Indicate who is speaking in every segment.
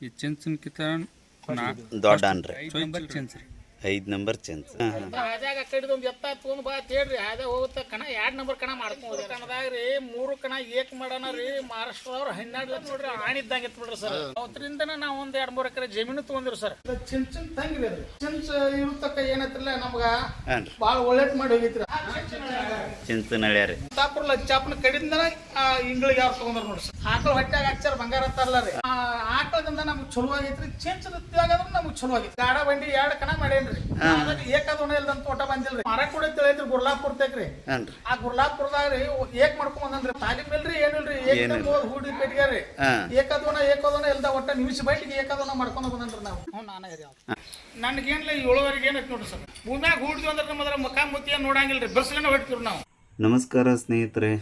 Speaker 1: ಈ ಚೆಂಚನ್ಕಿತ
Speaker 2: ದೊಡ್ಡ ಅನ್ರಿ.
Speaker 1: ಚೆಂಚ್ ರೀ
Speaker 2: ಐದು ನಂಬರ್ ಚಂದ್
Speaker 3: ಹಾಜಾಗ ಕಡಿದು ಒಂದು ಎತ್ತ ತೊಗೊಂಡು ಬಾ ತೇಳ್ರಿ ಹಾಜ ಹಾದ್ಯಾಗ ಹೋಗುತ್ತ ಕಣ ಎರಡು ನಂಬರ್ ಕಣ ಮಾಡ್ಕೊಂಡು ಕಣದಾಗ ರೀ ಮೂರು ಕಣ ಏಕ್ ಮಾಡೋಣ ರೀ ಮಹಾರಾಷ್ಟ್ರದವ್ರು ಹನ್ನೆರಡು ಲಕ್ಷ ನೋಡ್ರಿ ಆಣಿದ್ದಂಗೆ ಇತ್ತು ಬಿಡ್ರಿ ಸರ್. ಅವತ್ತರಿಂದ ನಾವು ಒಂದ್ ಎರಡ್ ಮೂರು ಎಕರೆ ಜಮೀನು ತಗೊಂಡಿರಿ ಸರ್. ಚಿಂಚ್ ಚಿನ್ ತಂಗ್ರಿ ಅದು. ಚಿಂಚ ಇರ್ತಕ್ಕ ಏನತ್ತಲ್ಲ ನಮ್ಗ.
Speaker 2: ಬಾಳ ಒಳ್ಳೆ
Speaker 3: ಭಾಳ ಒಳ್ಳೇದ್ ಮಾಡಿ ಹೋಗಿತ್ರಿ.
Speaker 2: ಚೆಂಚ್ ನಳ್ಯಾರಿ
Speaker 3: ತಾಪುರ ಲಚ್ಚಾಪನ ಕಡಿಂದನ ಇಂಗ್ಳಿಗೆ ಯಾರು ತಗೊಂಡ್ರ ನೋಡ್ರಿ ಸರ್. ಆಕಳ ಹೊಟ್ಯಾಗ ಹಚ್ಚಾರ ಬಂಗಾರ ಅಂತಾರಲ್ಲ ರೀ. ಆ ಆಕಳದಿಂದ ನಮ್ಗೆ ಚಲೋ ಆಗೈತ್ರಿ ಚೆಂಚದ ನಮ್ಗೆ ಚಲೋ ಆಗೈತಿ ಗಾಡ ಬಂಡಿ ಎರಡು ಕಣ ಮಾಡೇನ್ರಿ ಅದಾಗ ಏಕದೊಣ ಇಲ್ದಂತ ತೋಟ ಬಂದಿಲ್ರಿ. ಮರ ಕೂಡ ತಿಳಿದ್ರಿ ಗುರ್ಲಾಪುರ ತೆಗ್ರಿ
Speaker 2: ರೀ
Speaker 3: ಆ ಗುರ್ಲಾಪುರದಾಗ ಏಕ್ ಮಾಡ್ಕೊಂಡ್ ಬಂದನ್ರಿ ತಾಲೀಮ್ ಇಲ್ರಿ ಏನಿಲ್ರಿ ಏಕ ಹೂಡಿ ಪೆಟ್ಟಿಗೆ ರೀ
Speaker 2: ಹಾಂ.
Speaker 3: ಏಕದೋಣ ಏಕದೋಣ ಇಲ್ದ ಒಟ್ಟ ನಿಮಿಷ ಬೈಟಿಗೆ ಏಕದೋಣ ಮಾಡ್ಕೊಂಡು ಬಂದನ್ರಿ ನಾವು. ಹ್ಞೂ ನಾನೇ ರೀ ನನ್ಗೇನಿಲ್ಲ ಏಳುವರೆಗೆ ಏನೈತಿ ನೋಡ್ರಿ ಸರ್? ಭೂಮ್ಯಾಗ ಹೂಡಿದ್ವಿ ಅಂದ್ರೆ ನಮ್ಮ ಅದ್ರ ಮುಖ ಏನ್ ನೋಡಂಗಿಲ್ರಿ. ಬೆರ್ಸ್ಗನ ಹೊಡ್ತೀವಿ ನಾವು.
Speaker 2: ನಮಸ್ಕಾರ ಸ್ನೇಹಿತರೆ.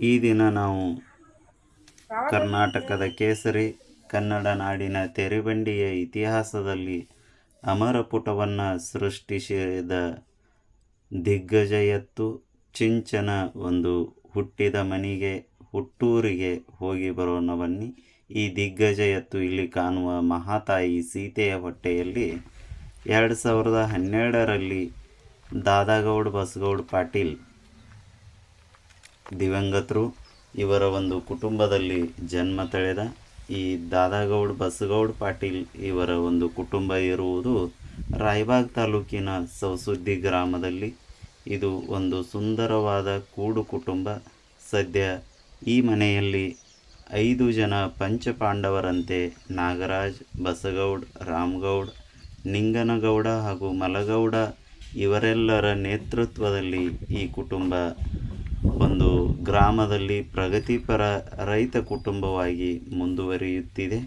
Speaker 2: ಈ ದಿನ ನಾವು ಕರ್ನಾಟಕದ ಕೇಸರಿ ಕನ್ನಡ ನಾಡಿನ ತೆರೆಬಂಡಿಯ ಇತಿಹಾಸದಲ್ಲಿ ಅಮರ ಪುಟವನ್ನು ಸೃಷ್ಟಿಸಿದ ದಿಗ್ಗಜ ಎತ್ತು ಚಿಂಚನ ಒಂದು ಹುಟ್ಟಿದ ಮನೆಗೆ, ಹುಟ್ಟೂರಿಗೆ ಹೋಗಿ ಬರೋಣ ಬನ್ನಿ ಈ ದಿಗ್ಗಜ ಎತ್ತು ಇಲ್ಲಿ ಕಾಣುವ ಮಹಾತಾಯಿ ಸೀತೆಯ ಹೊಟ್ಟೆಯಲ್ಲಿ ಎರಡು ಸಾವಿರದ ಹನ್ನೆರಡರಲ್ಲಿ ದಾದಾಗೌಡ, ಬಸಗೌಡ ಪಾಟೀಲ್ ದಿವಂಗತರು. ಇವರ ಒಂದು ಕುಟುಂಬದಲ್ಲಿ ಜನ್ಮ ತಳೆದ ಈ ದಾದಾಗೌಡ್, ಬಸಗೌಡ್ ಪಾಟೀಲ್ ಇವರ ಒಂದು ಕುಟುಂಬ ಇರುವುದು ರಾಯಬಾಗ್ ತಾಲೂಕಿನ ಸೌಸುದ್ದಿ ಗ್ರಾಮದಲ್ಲಿ. ಇದು ಒಂದು ಸುಂದರವಾದ ಕೂಡು ಕುಟುಂಬ. ಸದ್ಯ ಈ ಮನೆಯಲ್ಲಿ ಐದು ಜನ ಪಂಚಪಾಂಡವರಂತೆ ನಾಗರಾಜ್, ಬಸಗೌಡ್, ರಾಮಗೌಡ್, ನಿಂಗನಗೌಡ ಹಾಗೂ ಮಲಗೌಡ ಇವರೆಲ್ಲರ ನೇತೃತ್ವದಲ್ಲಿ ಈ ಕುಟುಂಬ ಒಂದು ಗ್ರಾಮದಲ್ಲಿ ಪ್ರಗತಿಪರ ರೈತ ಕುಟುಂಬವಾಗಿ ಮುಂದುವರಿಯುತ್ತಿದೆ.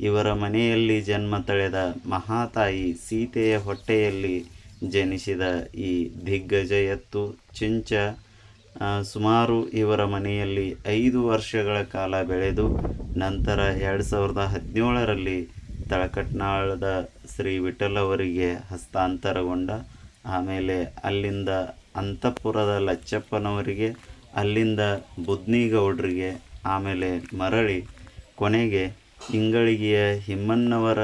Speaker 2: ಇವರ ಮನೆಯಲ್ಲಿ ಜನ್ಮ ತಳೆದ ಮಹಾತಾಯಿ ಸೀತೆಯ ಹೊಟ್ಟೆಯಲ್ಲಿ ಜನಿಸಿದ ಈ ದಿಗ್ಗಜ ಎತ್ತು ಚಿಂಚ ಸುಮಾರು ಇವರ ಮನೆಯಲ್ಲಿ ಐದು ವರ್ಷಗಳ ಕಾಲ ಬೆಳೆದು, ನಂತರ ಎರಡು ಸಾವಿರದ ಹದಿನೇಳರಲ್ಲಿ ತಳಕಟ್ನಾಳದ ಶ್ರೀ ವಿಠಲ್ ಹಸ್ತಾಂತರಗೊಂಡ, ಆಮೇಲೆ ಅಲ್ಲಿಂದ ಅಂತಃಪುರದ ಲಚ್ಚಪ್ಪನವರಿಗೆ ಅಲ್ಲಿಂದ ಬುದ್ನಿಗೌಡ್ರಿಗೆ ಆಮೇಲೆ ಮರಳಿ ಕೊನೆಗೆ ಇಂಗಳಿಗೆಯ ಹಿಮ್ಮಣ್ಣವರ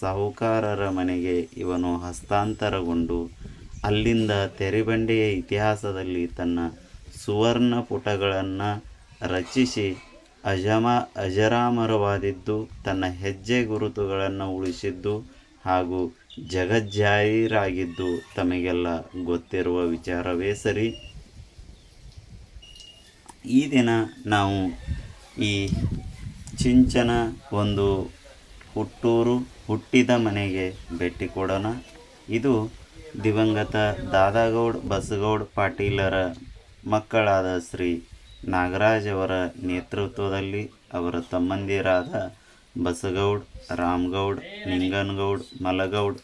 Speaker 2: ಸಾಹುಕಾರರ ಮನೆಗೆ ಇವನು ಹಸ್ತಾಂತರಗೊಂಡು ಅಲ್ಲಿಂದ ತೆರೆಬಂಡೆಯ ಇತಿಹಾಸದಲ್ಲಿ ತನ್ನ ಸುವರ್ಣ ಪುಟಗಳನ್ನು ರಚಿಸಿ ಅಜಮ ಅಜರಾಮರವಾದಿದ್ದು, ತನ್ನ ಹೆಜ್ಜೆ ಗುರುತುಗಳನ್ನು ಉಳಿಸಿದ್ದು ಹಾಗೂ ಜಗಜ್ಜಾಹೀರಾಗಿದ್ದು ತಮಗೆಲ್ಲ ಗೊತ್ತಿರುವ ವಿಚಾರವೇ ಸರಿ. ಈ ದಿನ ನಾವು ಈ ಚಿಂಚನ ಒಂದು ಹುಟ್ಟೂರು ಹುಟ್ಟಿದ ಮನೆಗೆ ಭೇಟಿ ಕೊಡೋಣ. ಇದು ದಿವಂಗತ ದಾದಾಗೌಡ್, ಬಸಗೌಡ ಪಾಟೀಲರ ಮಕ್ಕಳಾದ ಶ್ರೀ ನಾಗರಾಜ್ ಅವರ ನೇತೃತ್ವದಲ್ಲಿ ಅವರ ತಮ್ಮಂದಿರಾದ ಬಸಗೌಡ್, ರಾಮ್ಗೌಡ್, ನಿಂಗನಗೌಡ್, ಮಲಗೌಡ್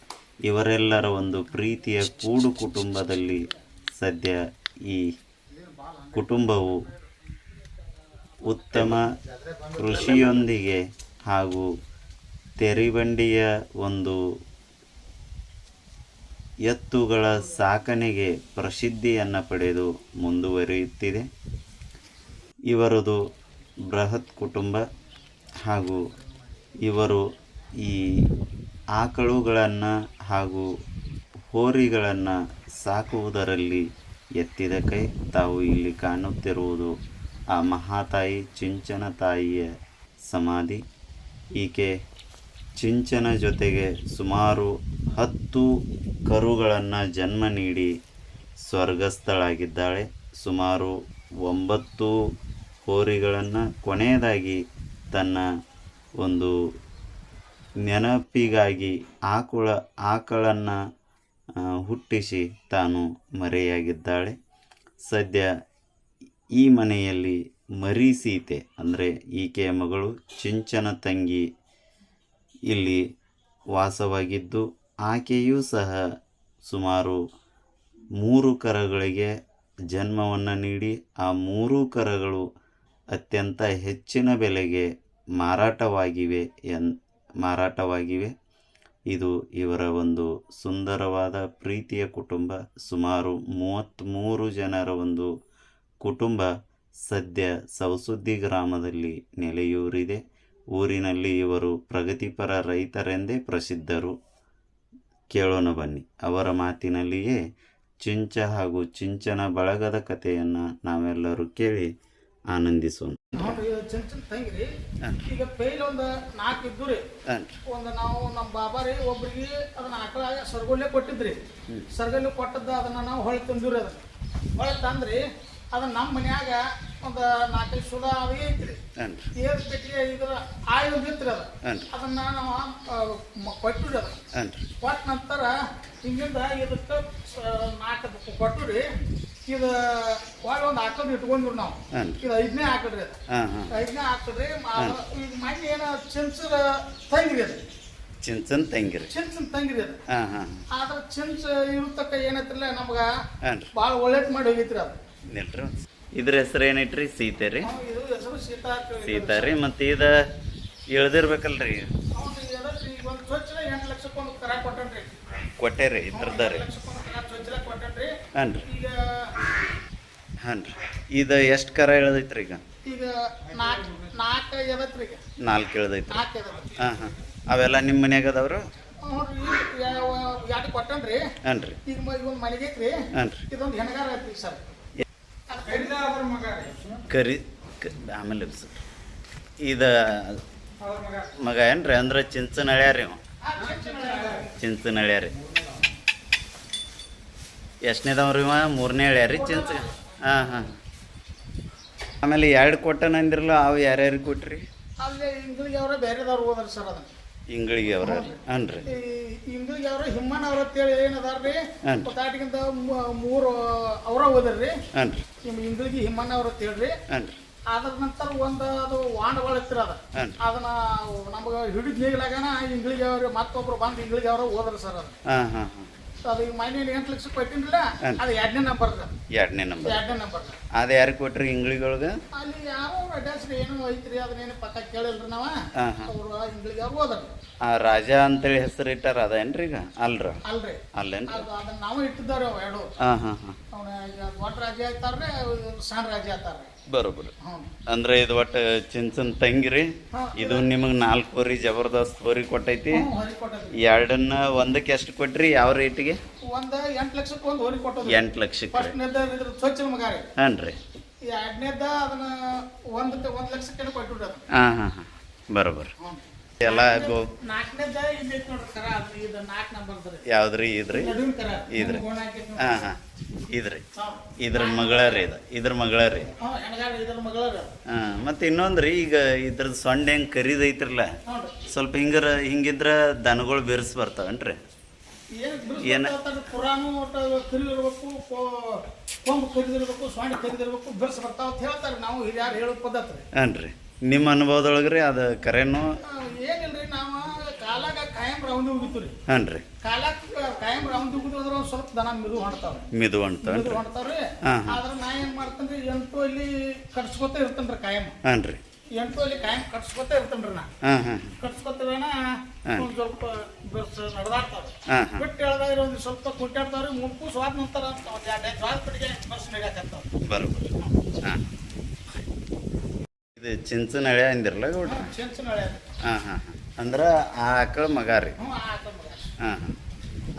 Speaker 2: ಇವರೆಲ್ಲರ ಒಂದು ಪ್ರೀತಿಯ ಕೂಡು ಕುಟುಂಬದಲ್ಲಿ ಸದ್ಯ ಈ ಕುಟುಂಬವು ಉತ್ತಮ ಕೃಷಿಯೊಂದಿಗೆ ಹಾಗೂ ತೆರಿಬಂಡಿಯ ಒಂದು ಎತ್ತುಗಳ ಸಾಕಣೆಗೆ ಪ್ರಸಿದ್ಧಿಯನ್ನು ಪಡೆದು ಮುಂದುವರಿಯುತ್ತಿದೆ. ಇವರದು ಬೃಹತ್ ಕುಟುಂಬ ಹಾಗೂ ಇವರು ಈ ಆಕಳುಗಳನ್ನು ಹಾಗೂ ಹೋರಿಗಳನ್ನು ಸಾಕುವುದರಲ್ಲಿ ಎತ್ತಿದ ಕೈ ತಾವು ಇಲ್ಲಿ ಕಾಣುತ್ತಿರುವುದು ಆ ಮಹಾತಾಯಿ ಚಿಂಚನ ತಾಯಿಯ ಸಮಾಧಿ. ಈಕೆ ಚಿಂಚನ ಜೊತೆಗೆ ಸುಮಾರು ಹತ್ತು ಕರುಗಳನ್ನು ಜನ್ಮ ನೀಡಿ ಸ್ವರ್ಗಸ್ಥಳಾಗಿದ್ದಾಳೆ. ಸುಮಾರು ಒಂಬತ್ತು ಹೋರಿಗಳನ್ನು ಕೊನೆಯದಾಗಿ ತನ್ನ ಒಂದು ನೆನಪಿಗಾಗಿ ಆಕುಳ, ಆಕಳನ್ನು ಹುಟ್ಟಿಸಿ ತಾನು ಮರೆಯಾಗಿದ್ದಾಳೆ. ಸದ್ಯ ಈ ಮನೆಯಲ್ಲಿ ಮರಿ ಸೀತೆ, ಅಂದರೆ ಈಕೆಯ ಮಗಳು ಚಿಂಚನ ತಂಗಿ, ಇಲ್ಲಿ ವಾಸವಾಗಿದ್ದು, ಆಕೆಯೂ ಸಹ ಸುಮಾರು ಮೂರು ಕರಗಳಿಗೆ ಜನ್ಮವನ್ನು ನೀಡಿ, ಆ ಮೂರು ಕರಗಳು ಅತ್ಯಂತ ಹೆಚ್ಚಿನ ಬೆಲೆಗೆ ಮಾರಾಟವಾಗಿವೆ ಎನ್, ಮಾರಾಟವಾಗಿವೆ. ಇದು ಇವರ ಒಂದು ಸುಂದರವಾದ ಪ್ರೀತಿಯ ಕುಟುಂಬ. ಸುಮಾರು ಮೂವತ್ತ್ಮೂರು ಜನರ ಒಂದು ಕುಟುಂಬ ಸದ್ಯ ಸವಸುದ್ದಿ ಗ್ರಾಮದಲ್ಲಿ ನೆಲೆಯೂರಿದೆ. ಊರಿನಲ್ಲಿ ಇವರು ಪ್ರಗತಿಪರ ರೈತರೆಂದೇ ಪ್ರಸಿದ್ಧರು. ಕೇಳೋಣ ಬನ್ನಿ. ಅವರ ಮಾತಿನಲ್ಲಿಯೇ ಚಿಂಚ ಹಾಗೂ ಚಿಂಚನ ಬಳಗದ ಕಥೆಯನ್ನು ನಾವೆಲ್ಲರೂ ಕೇಳಿ ಆನಂದಿಸೋಣ.
Speaker 3: ತಂಗಿರಿ ಈಗ ಪೈಲ್ ಒಂದು ನಾಲ್ಕು ಇದ್ದು ರೀ ಒಂದು ನಾವು ನಮ್ಮ ಬಾಬಾ ರೀ ಒಬ್ರಿಗೆ ಅದನ್ನ ಆಕಳ ಸರ್ಗೊಲ್ಲೆ ಕೊಟ್ಟಿದ್ರಿ. ಸರ್ಗೊಲ್ಲೆ ಕೊಟ್ಟದ್ದು ಅದನ್ನ ನಾವು ಹೊಳೆ ತಂದಿವ್ರಿ ಅದನ್ನ. ಹೊಳೆ ತಂದ್ರಿ ಅದನ್ನ ನಮ್ಮ ಮನ್ಯಾಗ ಒಂದು ನಾಲ್ಕೈದು ಸುಡ ಅದು ಐತ್ರಿ. ಏರ್ ಪೆಟ್ಟಿಗೆ ಇದ್ರ ಆಯು ಇತ್ರಿ ಅದು. ಅದನ್ನ ನಾವು ಕೊಟ್ಟಿರಿ ಅದು. ಕೊಟ್ಟ ನಂತರ ಹಿಂಗಿಂದ ಇದಕ್ಕೆ ನಾಲ್ಕು ಕೊಟ್ಟುರಿ. ಇದು ಒಳ್ಳೆ ಒಂದು ಹಾಕೋದು ಇಟ್ಕೊಂಡ್ರು ನಾವು. ಇದು ಐದನೇ ಹಾಕಿಡ್ರಿ ಅದು. ಐದನೇ ಹಾಕಿಡ್ರಿ ಈಗ ಮಣ್ಣು ಏನೋ ಚಿನ್ಸರ ತಂಗಿರಿ ಅದು.
Speaker 2: ಚಿಂಚನ್ ತಂಗಿರಿ.
Speaker 3: ಚಿನ್ಸನ್ ತಂಗಿರಿ ಅದು. ಆದ್ರೆ ಚಿನ್ಸ್ ಇರುತ್ತಕ್ಕ ಏನೈತ್ರಲ್ಲ ನಮ್ಗೆ
Speaker 2: ರೀ
Speaker 3: ಭಾಳ ಒಳ್ಳೇದು ಮಾಡಿ ಹೋಗೈತ್ರಿ ಅದು.
Speaker 2: ನಿಲ್ರಿ. ಇದ್ರ ಹೆಸರು ಏನೈತ್ರಿ? ಸೀತೆ ರೀ.
Speaker 3: ಇದು ಹೆಸರು ಸೀತಾ
Speaker 2: ರೀ. ಮತ್ತು ಇದು ಇಳ್ದಿರ್ಬೇಕಲ್ರಿ. ಕೊಟ್ಟೆ ರೀ ಇದ್ರದ ರೀ. ಹಾಂ ರೀ.
Speaker 3: ಈಗ
Speaker 2: ಹಾಂ ರೀ. ಇದು ಎಷ್ಟು ಕರ ಇಳ್ದೈತ್ರಿ ಈಗ?
Speaker 3: ಈಗ ನಾಲ್ಕು
Speaker 2: ಇಳ್ದೈತ್ರಿ. ಹಾಂ ಹಾಂ. ಅವೆಲ್ಲ ನಿಮ್ಮ ಮನ್ಯಾಗ ಅದಾವ್ರು? ಹಾಂ ರೀ.
Speaker 3: ಸರ್ ರೀ.
Speaker 2: ಕರಿ ಕ- ಆಮೇಲೆ ಸರ್ ಇದು
Speaker 3: ಮಗ
Speaker 2: ಏನ್ರಿ ಅಂದ್ರೆ ಚಿಂಚನ
Speaker 3: ಅಳ್ಯಾರಿ ಹೆಣಗಾರ.
Speaker 2: ಚಿಂಚನ ಅಳ್ಯಾರಿ ಎಷ್ಟನೇದವ್ರಿ ಇವ? ಮೂರನೇ ಅಳ್ಯಾರಿ ಚಿಂಚ. ಹಾಂ ಹಾಂ. ಆಮೇಲೆ ಎರಡು ಕೊಟ್ಟನ ಅಂದಿರಲ್ಲ ಅವು ಯಾರ್ಯಾರಿಗೆ ಕೊಟ್ರಿ?
Speaker 3: ಬೇರೆದವ್ರು ಹೋದ್ರಿ ಸರ್ ಅದನ್ನ.
Speaker 2: ಇಂಗಳಿಗೆ ಅವರ ಹಾಂ ರೀ.
Speaker 3: ಈ ಇಂಗ್ಲಿಗೆ ಅವರು ಹಿಮ್ಮಣ್ಣ ಅವ್ರ ಅಂತೇಳಿ ಏನದಾರ್ರಿ
Speaker 2: ಹಾಂ.
Speaker 3: ಪತಾಟಿಗಿಂತ ಮೂ- ಮೂರು ಅವರ ಹೋದ್ರಿ
Speaker 2: ಹಾಂ ರೀ.
Speaker 3: ನಿಮ್ಮ ಇಂಗ್ಲಿಗೆ ಹಿಮ್ಮಣ್ಣ ಅವ್ರ ಅಂತ ಹೇಳ್ರಿ
Speaker 2: ಹಾಂ ರೀ.
Speaker 3: ಅದ್ರ ನಂತರ ಒಂದು ಅದು ವಾಂಡಗಳು ಇತ್ತಿರ ಅದ. ಅದನ್ನ ನಮ್ಗೆ ಹಿಡಿದ್ ನೀಗ್ಲಾಗನ ಇಂಗ್ಲಿಗೆ ಅವ್ರು ಮತ್ತೊಬ್ರು ಬಂದು ಇಂಗ್ಳಿಗೆ ಅವರು ಹೋದ್ರ ಸರ್ ಅದು.
Speaker 2: ಹಾಂ ಹಾಂ ಹಾಂ.
Speaker 3: ಅದು ಈಗ ಮನೆ ಎಂಟು ಲಕ್ಷ ಕೊಟ್ಟಿನ್ರಲ್ಲ
Speaker 2: ಹಾಂ.
Speaker 3: ಅದು ಎರಡನೇ ನಂಬರ್
Speaker 2: ಎರಡನೇ ನಂಬರ್
Speaker 3: ಎರಡನೇ ನಂಬರ್
Speaker 2: ಅದು ಯಾರಿಗೆ ಕೊಟ್ರಿ ಇಂಗಳಿಗೊಳಗೆ
Speaker 3: ಅಲ್ಲಿ ಯಾವ ಅಡ್ರೆಸ್ ಏನೋ ಐತ್ರಿ ಅದನ್ನೇನು ಪಕ್ಕ ಕೇಳಿಲ್ರಿ ನಾವ?
Speaker 2: ಹಾಂ ಹಾಂ.
Speaker 3: ಅವ್ರು ಇಂಗ್ಲಿಗೆ ಅವ್ರು ಹೋದ್ರಿ
Speaker 2: ಆ ರಾಜ ಅಂತೇಳಿ ಹೆಸರು ಇಟ್ಟಾರ ಅದೇನ್ರಿ ಈಗ? ಅಲ್ರ?
Speaker 3: ಅಲ್ರಿ.
Speaker 2: ಅಲ್ಲೇನ್ರಿ?
Speaker 3: ಅದು ಅದನ್ನ ನಾವು ಇಟ್ಟಿದ್ದಾರೆ ಅವು ಎರಡು.
Speaker 2: ಹಾಂ ಹಾಂ ಹಾಂ.
Speaker 3: ಅವನ ಈಗ ದೊಡ್ಡ ರಾಜ್ಯ ಆಯ್ತಾರ್ರಿ ಇವ್ರು ಸಣ್ಣ ರಾಜ್ಯ ಆಯ್ತಾರ್ರಿ.
Speaker 2: ಬರೋಬ್ಬರ. ಅಂದ್ರೆ ಇದು ಒಟ್ಟು ಚಿಂಚನ್ ತಂಗಿರಿ. ಇದು ನಿಮಗೆ ನಾಲ್ಕು ವರಿ ಜಬರ್ದಸ್ತ್ ವರಿ ಕೊಟ್ಟೈತಿ. ಎರಡನ್ನ ಒಂದಕ್ಕೆ ಎಷ್ಟು ಕೊಟ್ರಿ? ಯಾವ ರೇಟಿಗೆ?
Speaker 3: ಒಂದು ಎಂಟು ಲಕ್ಷಕ್ಕೆ ಒಂದು ಬರೋಬರ್
Speaker 2: ಎಂಟು ಲಕ್ಷಕ್ಕೆ. ಹಾಂ ರೀ.
Speaker 3: ಎರಡನೇದ ಅದನ್ನ ಒಂದು ಒಂದು ಲಕ್ಷಕ್ಕೆ ಕೊಟ್ಬಿಡ್ರಿ ಅದು.
Speaker 2: ಹಾಂ ಹಾಂ ಹಾಂ. ಬರೋಬ್ಬರ. ಎಲ್ಲ ಯಾವ್ದ್ರಿ ಇದ್ರಿ? ಇದ್ರಿ. ಹಾಂ ಹಾಂ. ಇದ್ರಿ. ಇದ್ರ ಮಗಳ ರೀ ಇದು. ಇದ್ರ ಮಗಳ ರೀ. ಹಾಂ ಮತ್ತು ಇನ್ನೊಂದು ರೀ ಈಗ ಇದ್ರದ್ದು ಸೊಂಡೆ ಹೆಂಗೆ ಕರಿದೈತ್ರಲ್ಲ? ಸ್ವಲ್ಪ ಹಿಂಗರ ಹಿಂಗಿದ್ರ ದನಗಳು ಬೆರೆಸಿ ಬರ್ತಾವೇನ್ರಿ?
Speaker 3: ಏನು ಕೊಂಬು ಕರಿದಿರ್ಬೇಕು ಕರಿದಿರ್ಬೇಕು ಬಿರ್ಸ್ ಬರ್ತಾವ ಅಂತ ಹೇಳ್ತಾರೆ. ನಾವು ಹಿರಿಯರು ಹೇಳೋ ಪದ್ಧತಿ ರೀ.
Speaker 2: ಹಾಂ ರೀ ನಿಮ್ಮ ಅನುಭವದೊಳಗೆ ರೀ ಅದು ಕರೆನೂ?
Speaker 3: ಆ, ಏನಿಲ್ರಿ ನಾವು ಕಾಲಾಗ ಕಾಯಂ ರೌಂಡ್ ಹೋಗಿತ್ತು ರೀ.
Speaker 2: ಹಾಂ ರೀ.
Speaker 3: ಕಾಲಾಗ ಕಾಯಂ ರೌಂಡ್ ಸ್ವಲ್ಪ ದನ ಮಿದು ಹೊಣ್ತಾವ್ರಿ
Speaker 2: ಮಿದು
Speaker 3: ಹೊಣ್ತಾವ್ರಿ ಆದ್ರೆ ನಾ ಏನ್ ಎಂಟು ಅಲ್ಲಿ ಕಟ್ಸ್ಕೊತ ಕಾಯಂ.
Speaker 2: ಹಾಂ ರೀ.
Speaker 3: ಎಂಟು ಅಲ್ಲಿ ಕಾಯಂ ಕಟ್ಸ್ಕೊತ ನಾ. ಒಂದ್ ಸ್ವಲ್ಪ ಬಿರ್ಸ್ ನಡೆದಾಡ್ತಾವ್ರಿ
Speaker 2: ಹಾಂ ಹಾಂ.
Speaker 3: ಬಿಟ್ಟು ಹೇಳ್ದಾಗ ಒಂದು ಸ್ವಲ್ಪ ಕುಟ್ಟಾಡ್ತಾವ್ರಿ ಮುಂಕು ಸ್ವಾದ ನಂತರ ಒಂದ್ ಎರಡು ಸ್ವಾದ ಕಡೆಗೆ ಬಸ್ ನಡ್ಯಾಕತ್ತಾವ
Speaker 2: ಬರೋಬ್ಬರ ಹಾಂ. ಇದು ಚಿಂಚನ ಹಳೆ ಅಂದಿರಲ್ಲ ಗೌಡ್ರಿ?
Speaker 3: ಚೆಂಚನ ಹಾ
Speaker 2: ಹಾ ಹಾಂ ಹಾಂ. ಅಂದ್ರೆ ಆ ಆಕಳ ಮಗ ರೀ. ಹಾಂ ಹಾಂ.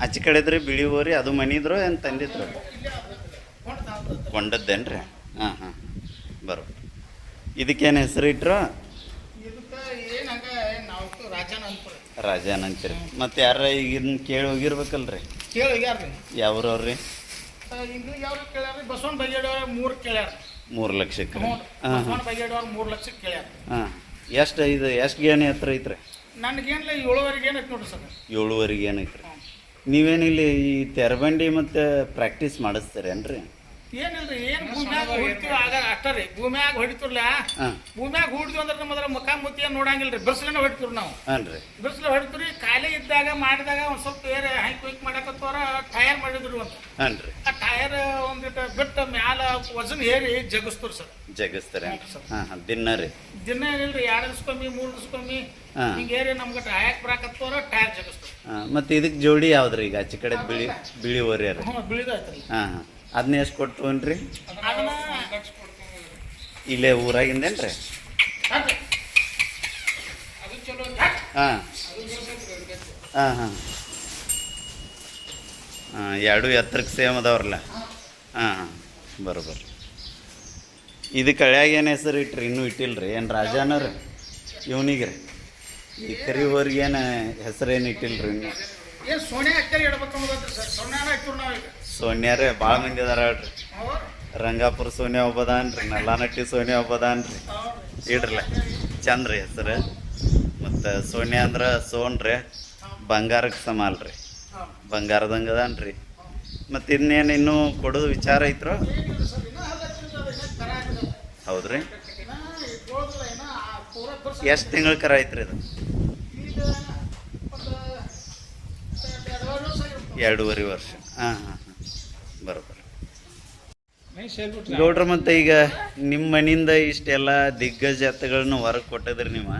Speaker 2: ಆಚೆ ಕಡೆದ್ರಿ ಬಿಳಿ ಹೋರಿ ಅದು ಮನಿದ್ರು ಏನು ತಂದಿದ್ರು
Speaker 3: ಕೊಂಡದ್ದೇನು
Speaker 2: ರೀ ಹಾಂ ಹಾಂ. ಬರು ಇದಕ್ಕೇನು ಹೆಸರು ಇಟ್ರು?
Speaker 3: ರಾಜನ್
Speaker 2: ಅಂತೀರಿ ಮತ್ತು ಯಾರ ಈಗ ಇದನ್ನ ಕೇಳಿ ಹೋಗಿರ್ಬೇಕಲ್ರಿ ಯಾವ್ರವ್ರಿ
Speaker 3: ಮೂರು
Speaker 2: ಲಕ್ಷಕ್ಕೆ ಹಾಂ ಹಾಂ. ಎಷ್ಟು ಇದು ಎಷ್ಟು ಗೇಣಿ ಹತ್ರ ಐತ್ರಿ?
Speaker 3: ನನಗೇನಿಲ್ಲ ಏಳುವರೆಗೆ ಏನೈತೆ ನೋಡ್ರಿ ಸರ್?
Speaker 2: ಏಳುವರೆಗೆ ಏನೈತ್ರಿ? ನೀವೇನಿಲ್ಲಿ ಈ ತೆರಬಂಡಿ ಮತ್ತು ಪ್ರಾಕ್ಟೀಸ್ ಮಾಡಿಸ್ತೀರೇನ್ರಿ?
Speaker 3: ಏನಿಲ್ರಿ ಏನು ಭೂಮ್ಯಾಗ ಹೊಡಿತೀವಿ ಆಗ ಅಷ್ಟೇ ರೀ ಭೂಮ್ಯಾಗ ಹೊಡಿತಿರ್ಲ? ಭೂಮ್ಯಾಗ ಹೊಡಿದ್ವಿ ಅಂದ್ರೆ ನಮ್ಮದ್ರ ಮುಖ ಮುತ್ತಿ ಏನು ನೋಡಂಗಿಲ್ಲ ರೀ ಬಿರ್ಸ್ಲನ್ನ ಹೊಡಿತೀವಿ ನಾವು ಬಿಸಿಲು ಹೊಡಿತೀರಿ ಖಾಲಿ ಇದ್ದಾಗ ಮಾಡಿದಾಗ ಒಂದು ಸ್ವಲ್ಪ ಏರ್ ಹೈಕ್ ವೈಕ್ ಮಾಡಕತ್ತವ್ರ ಟೈರ್ ಮಾಡಿದ್ರು ಅಂತ. ಆ ಟೈರ್ ಒಂದಿಟ್ಟು ಬಿಟ್ಟು ಮ್ಯಾಲ ವಜನ್ ಏರಿ ಜಗಿಸ್ತಾರೆ ಸರ್.
Speaker 2: ಜಗಸ್ತಾರೆ?
Speaker 3: ಹ್ಞೂ ಸರ್.
Speaker 2: ಹಾಂ ಹಾಂ ದಿನ ರೀ
Speaker 3: ದಿನ ಏನಿಲ್ರಿ ಎರಡು ದಿವ್ಸಕ್ಕೊಮ್ಮಿ ಮೂರು ದಿವ್ಸಕ್ಕೊಮ್ಮಿ ಹಿಂಗೇರಿ ನಮ್ಗೆ ಹಾಯಕ್ ಬರಾಕತ್ತವ್ರ ಟೈರ್ ಜಗಸ್ತಾರೆ
Speaker 2: ಮತ್ತೆ ಇದಕ್ಕೆ ಜೋಡಿ ಯಾವ್ದ್ರಿ ಈಗ? ಆಚೆ ಕಡೆ ಬಿಳಿ ಬಿಳಿ ಹೊರಿ ರೀ
Speaker 3: ಹ್ಞೂ
Speaker 2: ಹಾಂ ಹಾಂ. ಅದನ್ನ ಎಷ್ಟು ಕೊಟ್ಟುವನ್ರಿ ಇಲ್ಲೇ
Speaker 3: ಊರಾಗಿಂದೇನ್ರಿ?
Speaker 2: ಹಾಂ. ಹಾಂ ಹಾಂ. ಹಾಂ, ಎರಡು ಎತ್ತರಕ್ಕೆ ಸೇಮ್ ಅದಾವ್ರಲ್ಲ. ಹಾಂ ಹಾಂ. ಬರೋಬರ್. ಇದು ಕಳ್ಯಾಗ ಏನು ಹೆಸರು ಇಟ್ರಿ? ಇನ್ನೂ ಇಟ್ಟಿಲ್ರಿ? ಏನು ರಾಜಾನರು ಇವನಿಗೆ ರೀ ಈ ಕರಿವರ್ಗೆ ಏನು ಹೆಸರೇನು ಇಟ್ಟಿಲ್ರಿ ಇನ್ನು?
Speaker 3: ಏನ್ ಸೋನಿಯಾ ಅಕ್ಕರಿ
Speaker 2: ಸೋನ್ಯಾರೇ ಭಾಳ ಮಂದಿ ಅದಾರ ಹೇಳ್ರಿ. ರಂಗಾಪುರ ಸೋನಿಯಾ ಒಬ್ಬದಾನ್ರಿ, ನಲ್ಲಾನಟ್ಟಿ ಸೋನಿಯಾ ಒಬ್ಬದಾನ್ರಿ. ಇಡ್ರಲ್ಲ ಚಂದ ರೀ ಹೆಸರು. ಮತ್ತು ಸೋನಿಯಾ ಅಂದ್ರೆ ಸೋನ್ ರೀ ಬಂಗಾರಕ್ಕೆ ಸಮಾಲ್ ರೀ
Speaker 3: ಹಾಂ
Speaker 2: ಬಂಗಾರದಂಗೆ ಅದಾನ್ರಿ. ಮತ್ತು ಇನ್ನೇನು ಇನ್ನೂ ಕೊಡೋದು ವಿಚಾರ ಐತ್ರೋ. ಹೌದ್ರಿ. ಎಷ್ಟು ತಿಂಗಳ ಕರ ಐತ್ರಿ ಅದು. ಎರಡೂವರೆ ವರ್ಷ. ಹಾಂ ಹಾಂ ಹಾಂ ಬರೋಬ್ಬರ
Speaker 3: ಮೈ ಸೇರ್ಬಿಟ್ರಿ.
Speaker 2: ಗೌಡ್ರ ಮತ್ತು ಈಗ ನಿಮ್ಮ ಮನೆಯಿಂದ ಇಷ್ಟೆಲ್ಲ ದಿಗ್ಗಜ ಎತ್ತಗಳನ್ನ ಹೊರಗೆ ಕೊಟ್ಟಿದ್ರಿ ನೀವು?